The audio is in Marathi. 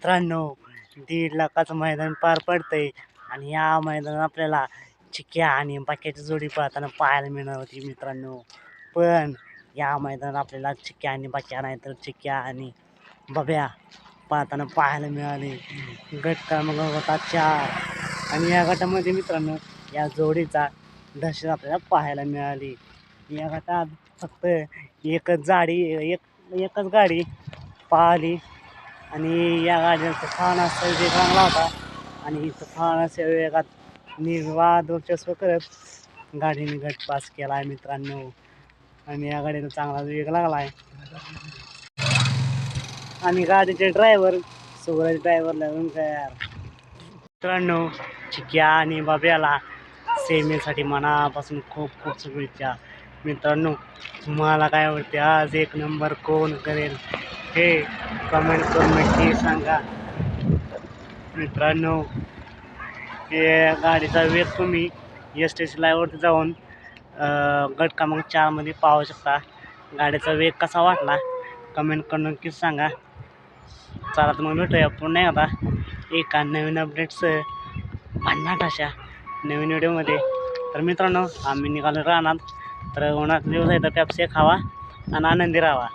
मित्रांनो दीड लाखाचं मैदान पार पडतंय आणि या मैदानात आपल्याला चिक्या आणि बाक्याची जोडी पळताना पाहायला मिळणार होती मित्रांनो. पण या मैदानात आपल्याला चिक्या आणि बाक्या नाही तर चिक्या आणि बब्या पळताना पाहायला मिळाले. गट क्रमांक होता चार. आणि या गटामध्ये मित्रांनो या जोडीचा दहशत आपल्याला पाहायला मिळाली. या गटात फक्त एकच जाडी एक एकच गाडी पाहिली. आणि या गाडीचा तुफान असा वेग चांगला होता. आणि इथं अशा वेगात निर्वाद वर्चस्व करत गाडीने गट पास केला आहे मित्रांनो. आणि या गाडीला चांगला वेग लागला आहे आणि गाडीचे ड्रायव्हर सूरज ड्रायव्हरला यार मित्रांनो चिक्या आणि बाब्याला सेमेसाठी मनापासून खूप खूप शुभेच्छा. मित्रांनो तुम्हाला काय आवडते? आज एक नंबर कोण करेल? हे कमेंट करून नक्की सांगा. मित्रांनो हे गाडीचा वेग तुम्ही एस टी सी लाईवरती जाऊन गट क्रमांक चारमध्ये पाहू शकता. गाडीचा वेग कसा वाटला? कमेंट करून नक्कीच सांगा. चला तर मग भेटूया पुन्हा आता एका नवीन अपडेट्स भन्नाट अशा नवीन व्हिडिओमध्ये तर मित्रांनो आम्ही निघालो राहणार तर उन्हात दिवस आहे तर पॅप्सी खावा आणि आनंदी राहावा.